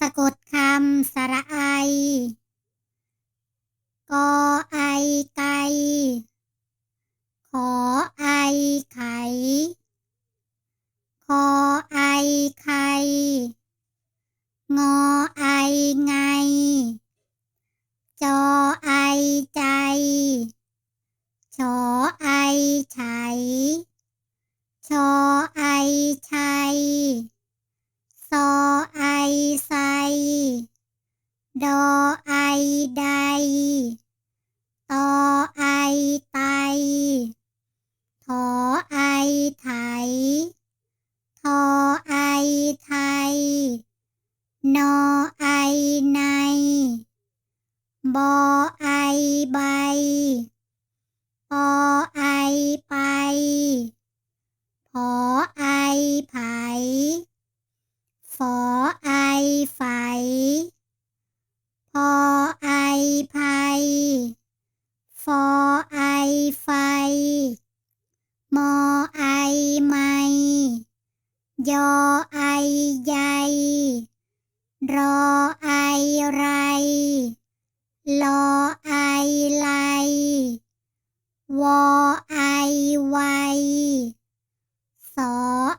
สะกดคำสระไอกอไอไกขอไอไข คอไอไข งอไอไง จอไอใจ ชอไอไฉชอไอชัย ดอไอใดตอไอไตถอไอไถทอไอไทย นอไอใน บอไอใบปอไอไป อไอไฟ มอไอไม่ ยอไอใยรอไอไรลอไอไลวอไอไวสอ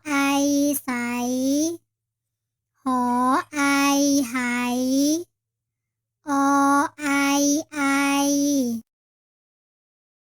ไอใส หอไอไห